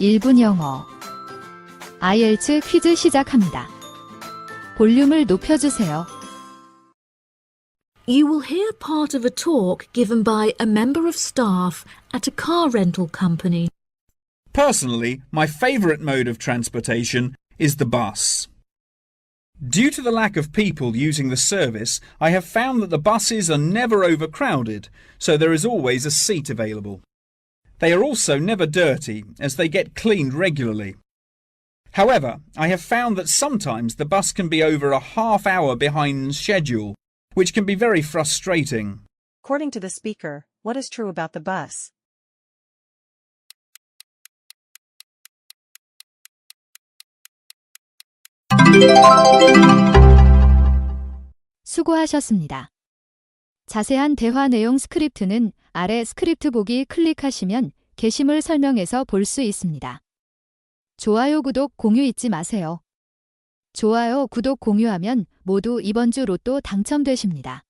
1분 영어. IELTS 퀴즈 시작합니다. 볼륨을 높여주세요. You will hear part of a talk given by a member of staff at a car rental company. Personally, my favourite mode of transportation is the bus. Due to the lack of people using the service, I have found that the buses are never overcrowded, so there is always a seat available. They are also never dirty, as they get cleaned regularly. However, I have found that sometimes the bus can be over a half hour behind schedule, which can be very frustrating. According to the speaker, what is true about the bus? 수고하셨습니다. 자세한 대화 내용 스크립트는 아래 스크립트 보기 클릭하시면 게시물 설명에서 볼 수 있습니다. 좋아요, 구독, 공유 잊지 마세요. 좋아요, 구독, 공유하면 모두 이번 주 로또 당첨되십니다.